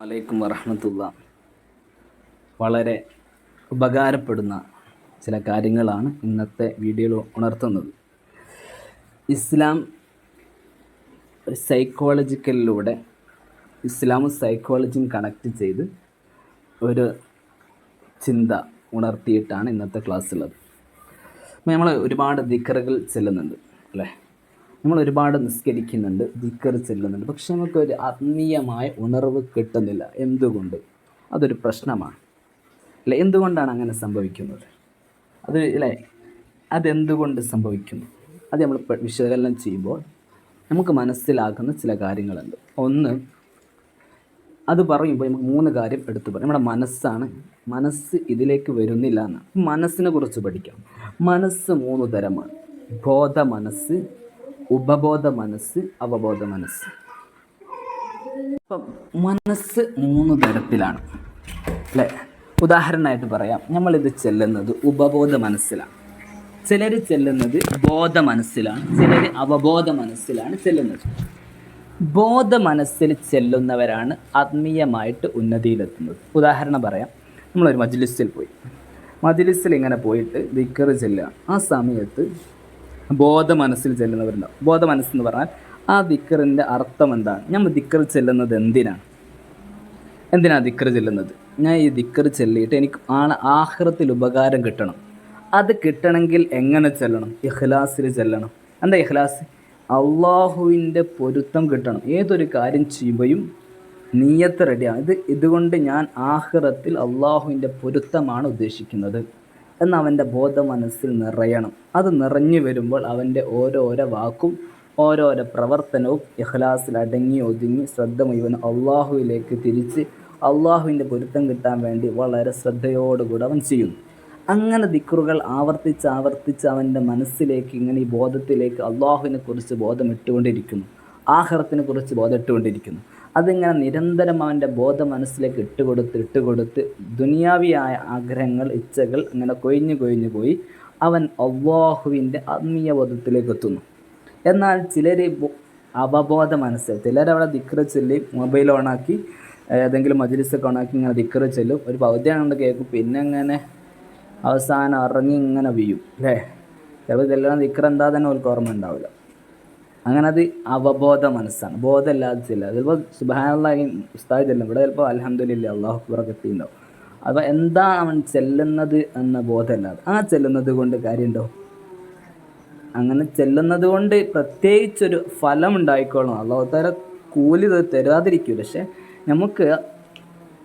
വലൈക്കും വറഹമത്തുള്ള. വളരെ ഉപകാരപ്പെടുന്ന ചില കാര്യങ്ങളാണ് ഇന്നത്തെ വീഡിയോ ഉണർത്തുന്നത്. ഇസ്ലാം സൈക്കോളജിക്കലിലൂടെ ഇസ്ലാമും സൈക്കോളജിയും കണക്ട് ചെയ്ത് ഒരു ചിന്ത ഉണർത്തിയിട്ടാണ് ഇന്നത്തെ ക്ലാസ്സുള്ളത് നമ്മൾ ഒരുപാട് ദിക്കറുകൾ ചെല്ലുന്നുണ്ട് അല്ലേ? നമ്മൾ ഒരുപാട് നിസ്കരിക്കുന്നുണ്ട് ദിക്കർ ചെല്ലുന്നുണ്ട് പക്ഷെ നമുക്ക് ഒരു ആത്മീയമായ ഉണർവ് കിട്ടുന്നില്ല. എന്തുകൊണ്ട്? അതൊരു പ്രശ്നമാണ്. അല്ലെ? എന്തുകൊണ്ടാണ് അങ്ങനെ സംഭവിക്കുന്നത്? അത് അല്ലേ? അതെന്തുകൊണ്ട് സംഭവിക്കുന്നു? അത് നമ്മൾ വിശകലനം ചെയ്യുമ്പോൾ നമുക്ക് മനസ്സിലാക്കുന്ന ചില കാര്യങ്ങളുണ്ട്. ഒന്ന് അത് പറയുമ്പോൾ നമുക്ക് മൂന്ന് കാര്യം എടുത്തു പറയും. നമ്മുടെ മനസ്സാണ്. മനസ്സ് ഇതിലേക്ക് വരുന്നില്ല എന്ന്. മനസ്സിനെ കുറിച്ച് പഠിക്കാം. മനസ്സ് മൂന്ന് തരമാണ്. ബോധ മനസ്സ് ഉപബോധ മനസ്സ് അവബോധ മനസ്സ്. മനസ്സ് മൂന്ന് തരത്തിലാണ്. അല്ലേ? ഉദാഹരണമായിട്ട് പറയാം. നമ്മളിത് ചെല്ലുന്നത് ഉപബോധ മനസ്സിലാണ്. ചിലർ ചെല്ലുന്നത് ബോധ മനസ്സിലാണ്. ചിലർ അവബോധ മനസ്സിലാണ് ചെല്ലുന്നത്. ബോധ മനസ്സിൽ ചെല്ലുന്നവരാണ് ആത്മീയമായിട്ട് ഉന്നതിയിലെത്തുന്നത്. ഉദാഹരണം പറയാം. നമ്മളൊരു മജ്ലിസിൽ പോയി. മജ്ലിസിൽ ഇങ്ങനെ പോയിട്ട് ദിക്കറ് ചെല്ലുക. ആ സമയത്ത് ബോധ മനസ്സിൽ ചെല്ലുന്നവരുണ്ടാവും. ബോധ മനസ്സെന്ന് പറഞ്ഞാൽ ആ ദിക്കറിന്റെ അർത്ഥം എന്താണ്? നമ്മൾ ദിക്കർ ചെല്ലുന്നത് എന്തിനാണ്? എന്തിനാണ് ദിക്കർ ചെല്ലുന്നത്? ഞാൻ ഈ ദിക്കർ ചെല്ലിയിട്ട് എനിക്ക് ആണ് ആഹ്റത്തിൽ ഉപകാരം കിട്ടണം. അത് കിട്ടണമെങ്കിൽ എങ്ങനെ ചെല്ലണം? ഇഖ്ലാസിൽ ചെല്ലണം. എന്താ ഇഖ്ലാസ്? അള്ളാഹുവിന്റെ പൊരുത്തം കിട്ടണം. ഏതൊരു കാര്യം ചെയ്യുമ്പോഴും നീയത്ത് റെഡിയാണ് ഇത് ഇതുകൊണ്ട് ഞാൻ ആഹ്റത്തിൽ അള്ളാഹുവിന്റെ പൊരുത്തമാണ് ഉദ്ദേശിക്കുന്നത്. എന്ന് അവന്റെ ബോധ മനസ്സിൽ നിറയണം. അത് നിറഞ്ഞു വരുമ്പോൾ അവന്റെ ഓരോരോ വാക്കും ഓരോരോ പ്രവർത്തനവും ഇഖ്ലാസിൽ അടങ്ങി ഒതുങ്ങി ശ്രദ്ധ മുഴുവൻ അള്ളാഹുവിലേക്ക് തിരിച്ച് അള്ളാഹുവിന്റെ പൊരുത്തം കിട്ടാൻ വേണ്ടി വളരെ ശ്രദ്ധയോടുകൂടി അവൻ ചെയ്യുന്നു. അങ്ങനെ ദിക്റുകൾ ആവർത്തിച്ച് ആവർത്തിച്ച് അവന്റെ മനസ്സിലേക്ക് ഇങ്ങനെ ഈ ബോധത്തിലേക്ക് അള്ളാഹുവിനെ കുറിച്ച് ബോധം ഇട്ടുകൊണ്ടിരിക്കുന്നു ആഹ്റത്തിനെ കുറിച്ച് ബോധം ഇട്ടുകൊണ്ടിരിക്കുന്നു അതിങ്ങനെ നിരന്തരം അവന്റെ ബോധ മനസ്സിലേക്ക് ഇട്ടുകൊടുത്ത് ഇട്ടുകൊടുത്ത് ദുനിയാവിയായ ആഗ്രഹങ്ങൾ ഇച്ഛകൾ അങ്ങനെ കൊയിഞ്ഞു കൊയിഞ്ഞു പോയി അവൻ അള്ളാഹുവിന്റെ ആത്മീയ ബോധത്തിലേക്ക് എത്തുന്നു. എന്നാൽ ചിലർ അവബോധ മനസ്സ് ചിലരവിടെ ദിക്ര ചൊല്ലി മൊബൈൽ ഓണാക്കി ഏതെങ്കിലും മജിലിസൊക്കെ ഓണാക്കി ഇങ്ങനെ ദിക്ര ചൊല്ലും. ഒരു പകുതിയാണ്ട് കേൾക്കും പിന്നെ അങ്ങനെ അവസാനം ഇറങ്ങി ഇങ്ങനെ വീഴും അല്ലേ? ചിലപ്പോൾ ചെല്ലണം ദിക്ര എന്താ തന്നെ അവർക്ക് ഓർമ്മ ഉണ്ടാവില്ല. അങ്ങനെ അത് അവബോധ മനസ്സാണ്. ബോധമില്ലാതെ ചില ചിലപ്പോൾ സുബാനുള്ള ഉസ്താദ് ചെല്ലും ഇവിടെ ചിലപ്പോൾ അലഹമില്ല അള്ളാഹു അക്ബറൊക്കെ എത്തിയിട്ടുണ്ടാവും. അപ്പോൾ എന്താണ് അവൻ ചെല്ലുന്നത് എന്ന ബോധമില്ലാതെ? ആ ചെല്ലുന്നത് കൊണ്ട് കാര്യമുണ്ടോ? അങ്ങനെ ചെല്ലുന്നത് കൊണ്ട് പ്രത്യേകിച്ചൊരു ഫലം ഉണ്ടായിക്കോളും അള്ളാഹുത്താര കൂലി തരാതിരിക്കും. പക്ഷെ നമുക്ക്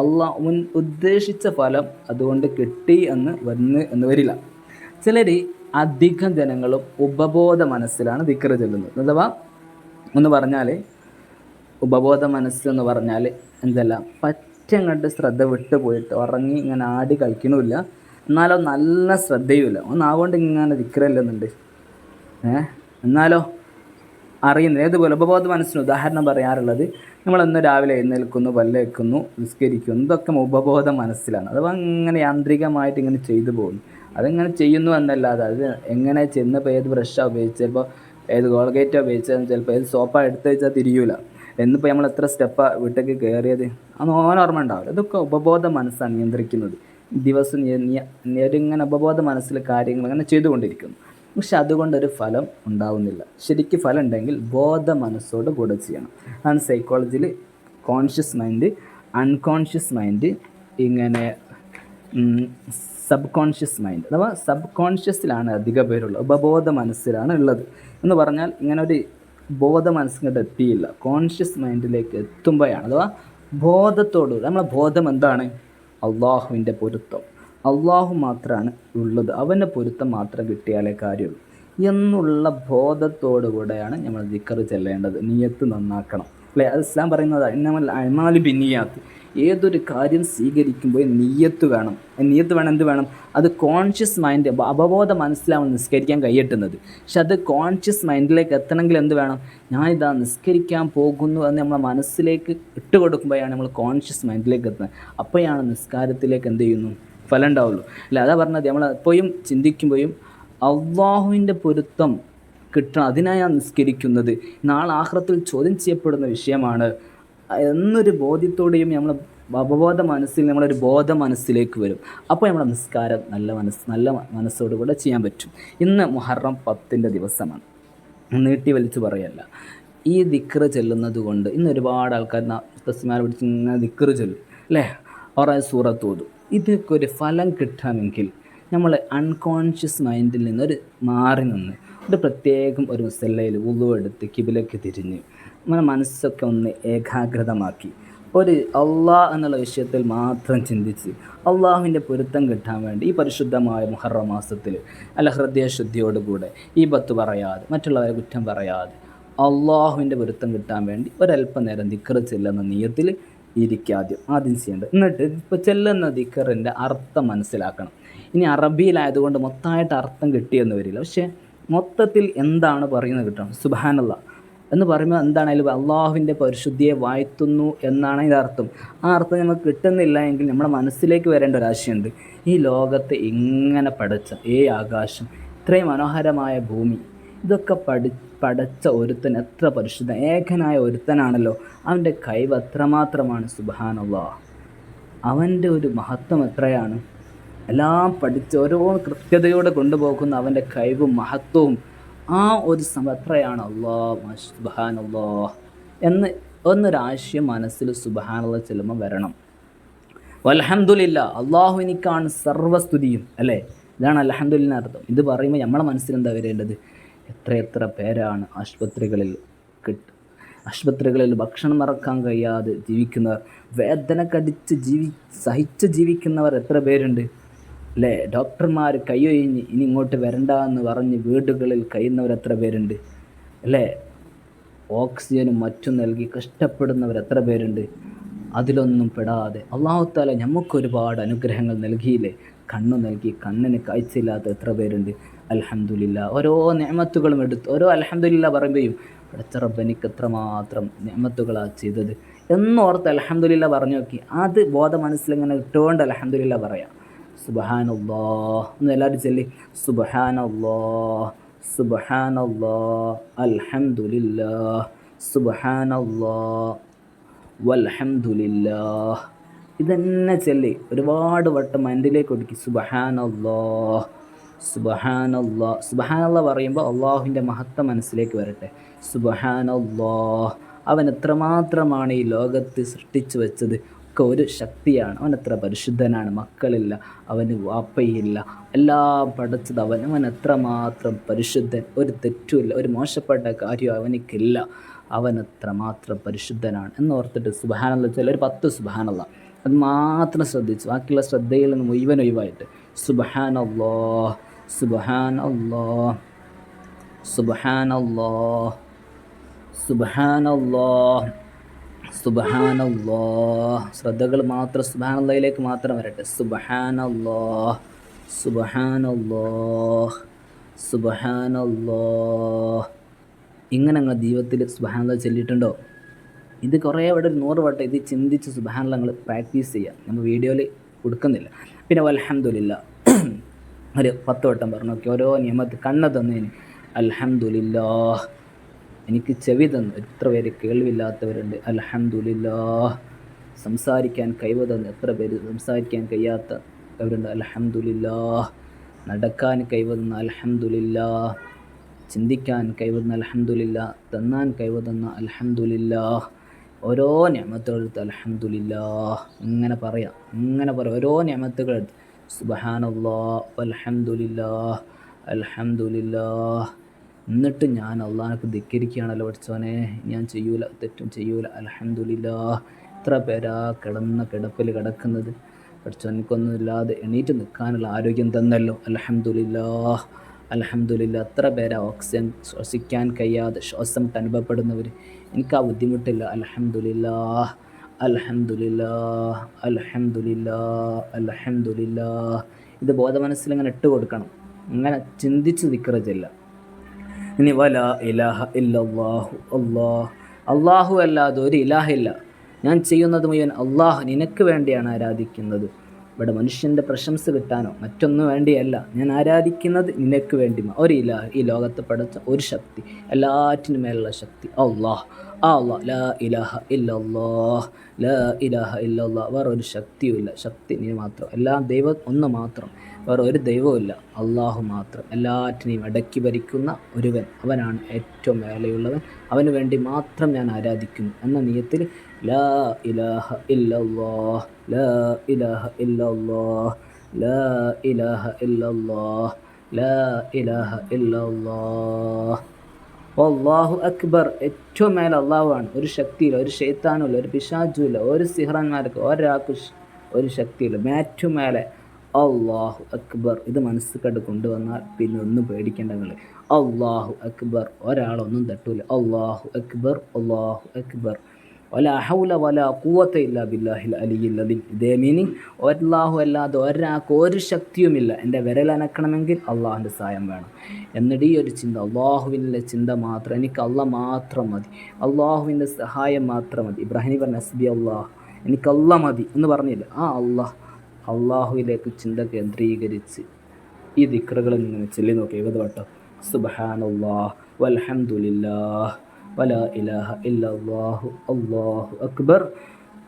അള്ളാഹ് ഉദ്ദേശിച്ച ഫലം അതുകൊണ്ട് കിട്ടി എന്ന് വന്ന് എന്ന് വരില്ല. ചിലർ അധികം ജനങ്ങളും ഉപബോധ മനസ്സിലാണ് ദിക്കർ ചെല്ലുന്നത്. അഥവാ എന്ന് പറഞ്ഞാൽ ഉപബോധ മനസ്സ് എന്ന് പറഞ്ഞാൽ എന്തല്ല പറ്റങ്ങട്ട് ശ്രദ്ധ വിട്ടു പോയിട്ട് ഉറങ്ങി ഇങ്ങനെ ആടി കളിക്കണമില്ല എന്നാലോ നല്ല ശ്രദ്ധയുമില്ല ഒന്ന് ആവുകൊണ്ട് ഇങ്ങനെ ദിക്കറല്ലെന്നുണ്ട് ഏ? എന്നാലോ അറിയുന്നത് ഏതുപോലെ ഉപബോധ മനസ്സിന് ഉദാഹരണം പറയാറുള്ളത് നമ്മളൊന്ന് രാവിലെ എഴുന്നേൽക്കുന്നു പല്ല് വെക്കുന്നു നിസ്കരിക്കുന്നു. ഇതൊക്കെ ഉപബോധ മനസ്സിലാണ്. അഥവാ ഇങ്ങനെ യാന്ത്രികമായിട്ട് ഇങ്ങനെ ചെയ്തു പോകുന്നു. അതിങ്ങനെ ചെയ്യുന്നു എന്നല്ലാതെ അത് എങ്ങനെ ചെന്നപ്പോൾ ഏത് ബ്രഷാണ് ഉപയോഗിച്ചത്? ചിലപ്പോൾ ഏത് കോൾഗേറ്റാണ് ഉപയോഗിച്ചത് ചിലപ്പോൾ ഏത് സോപ്പാണ് എടുത്ത് വെച്ചാൽ തിരിയൂല. എന്നിപ്പോൾ നമ്മൾ എത്ര സ്റ്റെപ്പാണ് വീട്ടിലേക്ക് കയറിയത് അന്ന് ഓർമ്മ ഉണ്ടാവില്ല. ഇതൊക്കെ ഉപബോധ മനസ്സാണ് നിയന്ത്രിക്കുന്നത്. ദിവസം നേരിങ്ങനെ ഉപബോധ മനസ്സിൽ കാര്യങ്ങൾ അങ്ങനെ ചെയ്തുകൊണ്ടിരിക്കുന്നു. പക്ഷെ അതുകൊണ്ടൊരു ഫലം ഉണ്ടാവുന്നില്ല. ശരിക്കും ഫലം ഉണ്ടെങ്കിൽ ബോധ മനസ്സോട് കൂടെ ചെയ്യണം. അതാണ് സൈക്കോളജിയിൽ കോൺഷ്യസ് മൈൻഡ് അൺകോൺഷ്യസ് മൈൻഡ് ഇങ്ങനെ സബ് കോൺഷ്യസ് മൈൻഡ് അഥവാ സബ് കോൺഷ്യസിലാണ് അധിക പേരുള്ളത്. ഉപബോധ മനസ്സിലാണ് ഉള്ളത്. എന്ന് പറഞ്ഞാൽ ഇങ്ങനെ ഒരു ബോധ മനസ്സിങ്ങോട്ട് എത്തിയില്ല. കോൺഷ്യസ് മൈൻഡിലേക്ക് എത്തുമ്പോഴാണ്. അഥവാ ബോധത്തോട് നമ്മളെ ബോധം എന്താണ്? അള്ളാഹുവിന്റെ പൊരുത്തം. അള്ളാഹു മാത്രമാണ് ഉള്ളത്. അവന്റെ പൊരുത്തം മാത്രം കിട്ടിയാലേ കാര്യമുള്ളൂ. എന്നുള്ള ബോധത്തോടു കൂടെയാണ് നമ്മൾ ജിക്കറ് ചെല്ലേണ്ടത്. നീയത്ത് നന്നാക്കണം. അല്ലേ? അത് ഇസ്ലാം പറയുന്നതാണ് നമ്മൾ അമാലി ബിന്നിയാത്ത്. ഏതൊരു കാര്യം സ്വീകരിക്കുമ്പോൾ നീയത്ത് വേണം. നീയത്ത് വേണം എന്ത് വേണം? അത് കോൺഷ്യസ് മൈൻഡ് അവബോധ മനസ്സിലാവണം നിസ്കരിക്കാൻ കൈയെട്ടുന്നത് പക്ഷെ അത് കോൺഷ്യസ് മൈൻഡിലേക്ക് എത്തണമെങ്കിൽ എന്ത് വേണം? ഞാനിതാ നിസ്കരിക്കാൻ പോകുന്നു എന്ന് നമ്മളെ മനസ്സിലേക്ക് ഇട്ട് കൊടുക്കുമ്പോഴാണ് നമ്മൾ കോൺഷ്യസ് മൈൻഡിലേക്ക് എത്തുന്നത്. അപ്പോഴാണ് നിസ്കാരത്തിലേക്ക് എന്ത് ചെയ്യുന്നു? ഫലം ഉണ്ടാവുള്ളൂ. അല്ല അതാ പറഞ്ഞത് നമ്മൾ എപ്പോഴും ചിന്തിക്കുമ്പോഴും അള്ളാഹുവിന്റെ പൊരുത്തം കിട്ടണം. അതിനായാണ് നിസ്കരിക്കുന്നത്. നാളെ ആഹ്റത്തിൽ ചോദ്യം ചെയ്യപ്പെടുന്ന വിഷയമാണ്. എന്നൊരു ബോധ്യത്തോടെയും നമ്മൾ അവബോധ മനസ്സിൽ നമ്മളൊരു ബോധ മനസ്സിലേക്ക് വരും. അപ്പോൾ നമ്മുടെ നിസ്കാരം നല്ല മനസ്സ് നല്ല മനസ്സോടുകൂടെ ചെയ്യാൻ പറ്റും. ഇന്ന് മുഹറം പത്തിന്റെ ദിവസമാണ്. നീട്ടി വലിച്ചു പറയല്ല. ഈ ദിക്ര ചെല്ലുന്നത് കൊണ്ട് ഇന്ന് ഒരുപാട് ആൾക്കാർ തസ്മാരെ പിടിച്ച് ഇങ്ങനെ ദിക്ര ചൊല്ലും അല്ലേ? ഓറേ സൂറത്ത് ഓതും. ഇതൊക്കെ ഒരു ഫലം കിട്ടാമെങ്കിൽ നമ്മൾ അൺകോൺഷ്യസ് മൈൻഡിൽ നിന്നൊരു മാറി നിന്ന് ഒരു പ്രത്യേകം ഒരു മുസല്ലയിൽ ഉളു എടുത്ത് കിബിലേക്ക് തിരിഞ്ഞ് നമ്മുടെ മനസ്സൊക്കെ ഒന്ന് ഏകാഗ്രതമാക്കി. ഒരു അള്ളാഹ് എന്നുള്ള വിഷയത്തിൽ മാത്രം ചിന്തിച്ച് അള്ളാഹുവിന്റെ പൊരുത്തം കിട്ടാൻ വേണ്ടി ഈ പരിശുദ്ധമായ മുഹറ മാസത്തിൽ അല്ല ഹൃദയശുദ്ധിയോടുകൂടെ ഈ ബത്ത് പറയാതെ മറ്റുള്ളവരെ കുറ്റം പറയാതെ അള്ളാഹുവിന്റെ പൊരുത്തം കിട്ടാൻ വേണ്ടി ഒരല്പം നേരം ദിക്കറ് ചെല്ലുന്ന നീയത്തിൽ ഇരിക്കാദ്യം ആദ്യം ചെയ്യേണ്ടത്. എന്നിട്ട് ഇപ്പോൾ ചെല്ലുന്ന ദിക്കറിന്റെ അർത്ഥം മനസ്സിലാക്കണം. ഇനി അറബിയിലായതുകൊണ്ട് മൊത്തമായിട്ട് അർത്ഥം കിട്ടിയെന്ന് വരില്ല. പക്ഷേ മൊത്തത്തിൽ എന്താണ് പറയുന്നത് കിട്ടണം? സുബാനുള്ള എന്ന് പറയുമ്പോൾ എന്താണ് അള്ളാഹുവിന്റെ പരിശുദ്ധിയെ വാഴ്ത്തുന്നു എന്നാണ് ഇതിന്റെ അർത്ഥം. ആ അർത്ഥം നമുക്ക് കിട്ടുന്നില്ല എങ്കിൽ നമ്മുടെ മനസ്സിലേക്ക് വരേണ്ട ഒരാശയുണ്ട് ഈ ലോകത്തെ ഇങ്ങനെ പഠിച്ച ഏ ആകാശം ഇത്രയും മനോഹരമായ ഭൂമി ഇതൊക്കെ പഠി പഠിച്ച ഒരുത്തൻ എത്ര പരിശുദ്ധ ഏകനായ ഒരുത്തനാണല്ലോ. അവന്റെ കഴിവ് അത്രമാത്രമാണ് സുബാനുള്ള അവന്റെ ഒരു മഹത്വം എത്രയാണ്? എല്ലാം പഠിച്ച് ഓരോ കൃത്യതയോടെ കൊണ്ടുപോകുന്ന അവന്റെ കഴിവും മഹത്വവും ആ ഒരു സമയം എത്രയാണ് അള്ളാ സുബാൻ അള്ളാ എന്ന് എന്നൊരാശയം മനസ്സിൽ സുബാനുള്ള ചെല്ലുമ്പോൾ വരണം. അലഹമുല്ല അള്ളാഹുവിനിക്കാണ് സർവസ്തുതിയും അല്ലേ? ഇതാണ് അലഹമുല്ല അർത്ഥം. ഇത് പറയുമ്പോൾ നമ്മളെ മനസ്സിൽ എന്താ വരേണ്ടത്? എത്ര എത്ര പേരാണ് ആശുപത്രികളിൽ കിട്ടും ആശുപത്രികളിൽ ഭക്ഷണം മറക്കാൻ കഴിയാതെ ജീവിക്കുന്നവർ വേദന കടിച്ച് ജീവി സഹിച്ച് ജീവിക്കുന്നവർ എത്ര പേരുണ്ട്? അല്ലേ? ഡോക്ടർമാർ കൈയൊഴിഞ്ഞ് ഇനി ഇങ്ങോട്ട് വരണ്ട എന്ന് പറഞ്ഞ് വീടുകളിൽ കഴിയുന്നവർ എത്ര പേരുണ്ട്? അല്ലേ? ഓക്സിജനും മറ്റും നൽകി കഷ്ടപ്പെടുന്നവർ എത്ര പേരുണ്ട്? അതിലൊന്നും പെടാതെ. അള്ളാഹുത്താല നമുക്കൊരുപാട് അനുഗ്രഹങ്ങൾ നൽകിയില്ലേ? കണ്ണു നൽകി കണ്ണിന് കാഴ്ചയില്ലാത്ത എത്ര പേരുണ്ട്? അലഹമുല്ല ഓരോ നിയമത്തുകളും എടുത്ത് ഓരോ അലഹമുല്ല പറയുമ്പോഴും പടച്ചറബ് എനിക്ക് എത്രമാത്രം നിയമത്തുകളാണ് ചെയ്തത്? എന്നോർത്ത് അലഹമുല്ല പറഞ്ഞു നോക്കി. അത് ബോധ മനസ്സിലിങ്ങനെ ഇട്ടുകൊണ്ട് അലഹമുല്ല പറയാം. സുബഹാനല്ലാ. എന്ന് എല്ലാവരും ചൊല്ലി. സുബഹാനല്ലോ. സുബഹാനല്ലോ. അൽഹംദുലില്ലാ. സുബഹാനല്ലോ. വൽഹംദുലില്ലാ. ഇതന്നെ ചൊല്ലി. ഒരുപാട് വട്ടം മൈൻഡിലേക്ക് ഒടുക്കി സുബഹാനല്ലോ. സുബഹാനല്ലോ. സുബഹാനല്ല പറയുമ്പോൾ അള്ളാഹുവിന്റെ മഹത്വം മനസ്സിലേക്ക് വരട്ടെ. സുബഹാനല്ലോ. അവൻ എത്രമാത്രമാണ് ഈ ലോകത്ത് സൃഷ്ടിച്ചു വെച്ചത്? ഒക്കെ ഒരു ശക്തിയാണ്. അവൻ എത്ര പരിശുദ്ധനാണ്. മക്കളില്ല അവന് വാപ്പയില്ല. എല്ലാം പഠിച്ചത് അവൻ. അവൻ എത്രമാത്രം പരിശുദ്ധൻ. ഒരു തെറ്റുമില്ല ഒരു മോശപ്പെട്ട കാര്യം അവനിക്കില്ല. അവൻ എത്രമാത്രം പരിശുദ്ധനാണ് എന്നോർത്തിട്ട് സുബാനുള്ള ചില ഒരു പത്ത് സുബാനുള്ള അത് മാത്രം ശ്രദ്ധിച്ചു ബാക്കിയുള്ള ശ്രദ്ധയിൽ നിന്ന് മുഴുവൻ ഒഴിവായിട്ട്. സുബഹാനല്ലോ സുബഹാനല്ലോ സുബഹാനല്ലോ സുബഹാനല്ലോ സുബഹാനല്ലോ ശ്രദ്ധകൾ മാത്രം സുബഹാനല്ലയിലേക്ക് മാത്രം വരട്ടെ. സുബഹാനല്ലോ സുബഹാനല്ലോ സുബഹാനല്ലോ ഇങ്ങനെ ഞങ്ങൾ ജീവിതത്തിൽ സുബഹാനല്ല ചൊല്ലിയിട്ടുണ്ടോ? ഇത് കുറേ അവിടെ ഒരു നൂറ് വട്ടം ഇത് ചിന്തിച്ച് സുബഹാനല്ല നിങ്ങൾ പ്രാക്ടീസ് ചെയ്യുക. നമ്മൾ വീഡിയോയിൽ കൊടുക്കുന്നില്ല. പിന്നെ അലഹമുല്ല ഒരു പത്ത് വട്ടം പറഞ്ഞു നോക്കി. ഓരോ നിയമത്ത് കണ്ണ തന്നേന്. അലഹമുല്ലാ എനിക്ക് ചെവി തന്നു. എത്ര പേര് കേൾവില്ലാത്തവരുണ്ട്. അലഹമുല്ലാ സംസാരിക്കാൻ കഴിവ് തന്നു. എത്ര പേര് സംസാരിക്കാൻ കഴിയാത്തവരുണ്ട്. അലഹമുല്ലാ നടക്കാൻ കഴിവ് തന്ന അലഹമുല്ലാ ചിന്തിക്കാൻ കഴിവ് തന്ന അലഹമുല്ല തന്നാൻ കഴിവ് തന്ന അലഹമുല്ലാ ഓരോ ഞമത്തുകളെടുത്ത് അലഹമുല്ലാ ഇങ്ങനെ പറയാം. ഇങ്ങനെ പറയാം. ഓരോ ഞമത്തുകളെടുത്ത് സുബഹാനല്ലാ അലഹമുല്ലാ അലഹമുല്ലാ എന്നിട്ട് ഞാൻ അള്ളാഹനക്ക് ധിക്കരിക്കുകയാണല്ലോ പഠിച്ചവനെ ഞാൻ ചെയ്യൂല തെറ്റും ചെയ്യൂല അലഹമുല്ല എത്ര പേരാ കിടന്ന കിടപ്പിൽ കിടക്കുന്നത്? പഠിച്ചവനക്കൊന്നുമില്ലാതെ എണീറ്റ് നിൽക്കാനുള്ള ആരോഗ്യം തന്നല്ലോ. അലഹമുല്ല അലഹമുല്ല എത്ര പേരാ ഓക്സിജൻ ശ്വസിക്കാൻ കഴിയാതെ ശ്വാസം അനുഭവപ്പെടുന്നവർ എനിക്ക് ആ ബുദ്ധിമുട്ടില്ല. അലഹമുല്ല അലഹമുല്ല അലഹമുല്ല അലഹമുല്ല ഇത് ബോധമനസ്സിൽ ഇങ്ങനെ ഇട്ട് കൊടുക്കണം അങ്ങനെ ചിന്തിച്ച് നിൽക്കറ ചെല്ലാം ഇനി വല ഇലാഹ ഇല്ലാഹു അള്ളാഹ് അള്ളാഹു അല്ലാതെ ഒരു ഇലാഹില്ല ഞാൻ ചെയ്യുന്നത് മുഴുവൻ അള്ളാഹ് നിനക്ക് വേണ്ടിയാണ് ആരാധിക്കുന്നത്. ഇവിടെ മനുഷ്യന്റെ പ്രശംസ കിട്ടാനോ മറ്റൊന്നും വേണ്ടിയല്ല. ഞാൻ ആരാധിക്കുന്നത് നിനക്ക് വേണ്ടി ഒരു ഇലാഹ് ഈ ലോകത്ത് പഠിച്ച ഒരു ശക്തി എല്ലാറ്റിനും മേലുള്ള ശക്തി അള്ളാഹ് അള്ളാഹ് ലാ ഇലാഹ ഇല്ലല്ലാഹ് ലാ ഇലാഹ ഇല്ലല്ലാഹ് വേറെ ഒരു ശക്തിയുമില്ല ശക്തി നീ മാത്രം. എല്ലാം ദൈവം ഒന്ന് മാത്രം. വേറെ ഒരു ദൈവവുമില്ല അള്ളാഹു മാത്രം. എല്ലാറ്റിനെയും അടക്കി ഭരിക്കുന്ന ഒരുവൻ. അവനാണ് ഏറ്റവും വേലയുള്ളവൻ അവന് വേണ്ടി മാത്രം ഞാൻ ആരാധിക്കുന്നു. എന്ന നിയത്തിൽ ലാ ഇലാഹ ഇല്ലല്ലാഹ് ലാ ഇലാഹ ഇല്ലല്ലാഹ് ലാ ഇലാഹ ഇല്ലല്ലാഹ് ലാ ഇലാഹ ഇല്ലല്ലാഹ്. അള്ളാഹു അക്ബർ ഏറ്റവും മേലെ അള്ളാഹുവാണ്. ഒരു ശക്തിയില്ല ഒരു ഷെയ്ത്താനുമില്ല ഒരു പിശാചുമില്ല ഒരു സിഹ്റാന്മാർക്ക് ഒരാൾക്ക് ഒരു ശക്തിയില്ല. ഏറ്റവും മേലെ അള്ളാഹു അക്ബർ. ഇത് മനസ്സിൽ കൊണ്ടുവന്നാൽ പിന്നെ ഒന്നും പേടിക്കേണ്ട നിങ്ങൾ അള്ളാഹു അക്ബർ. ഒരാളൊന്നും തട്ടൂല. അള്ളാഹു അക്ബർ അള്ളാഹു അക്ബർ. വല ഹൗല വല കൂവത്ത ഇല്ല ബില്ലാഹിൽ അലിയിൽ അലിം ഇതേ മീനിങ് ഒല്ലാഹു അല്ലാതെ ഒരാൾക്ക് ഒരു ശക്തിയുമില്ല. എന്റെ വിരലനക്കണമെങ്കിൽ അള്ളാഹുന്റെ സഹായം വേണം. എന്നിട്ട് ഈ ഒരു ചിന്ത അള്ളാഹുവിന്റെ ചിന്ത മാത്രം എനിക്ക് അള്ള മാത്രം മതി. അള്ളാഹുവിന്റെ സഹായം മാത്രം മതി. ഇബ്രാഹിം പറഞ്ഞ നസ്ബി അള്ളാഹ് എനിക്ക് അല്ല മതി എന്ന് പറഞ്ഞില്ല. ആ അള്ളാഹ് അള്ളാഹുവിലേക്ക് ചിന്ത കേന്ദ്രീകരിച്ച് ഈ ദിക്റുകൾ നിന്ന് ചെല്ലി നോക്കി ഏത് വട്ടം സുബഹാനല്ലാഹ് വൽഹംദുലില്ലാഹ്. വലാ ഇലാഹ ഇല്ലല്ലാഹു അല്ലാഹു അക്ബർ.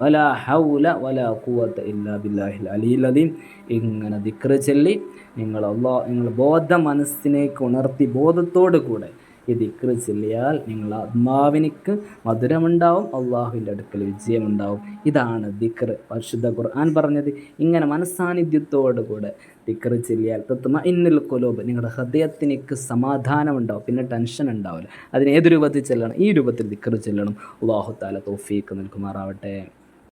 വലാ ഹൗല വലാ ഖുവത ഇല്ലാ ബില്ലാഹിൽ അലിയിൽ അലീം ഇങ്ങനെ ദിക്ര ചൊല്ലി നിങ്ങൾ അള്ളാഹ് നിങ്ങൾ ബോധ മനസ്സിനേക്ക് ഉണർത്തി ബോധത്തോടു കൂടെ ഈ ദിക്റ് ചൊല്ലിയാൽ നിങ്ങൾ ആത്മാവിനിക്ക് മധുരമുണ്ടാവും അള്ളാഹുവിന്റെ അടുക്കൽ വിജയമുണ്ടാവും. ഇതാണ് ദിക്റ്. പരിശുദ്ധ ഖുർആൻ പറഞ്ഞത് ഇങ്ങനെ മനസ്സാന്നിധ്യത്തോടു കൂടെ ദിക്റ് ചെല്ലിയാൽ തത്വമ ഇന്നിൽ കൊലോബ് നിങ്ങളുടെ ഹൃദയത്തിനേക്ക് സമാധാനം ഉണ്ടാവും പിന്നെ ടെൻഷൻ ഉണ്ടാവില്ല അതിന് ഏത് രൂപത്തിൽ ചെല്ലണം? ഈ രൂപത്തിൽ ദിക്റ് ചെല്ലണം. അള്ളാഹു താല തോഫീക്ക് നിൽക്കുമാറാവട്ടെ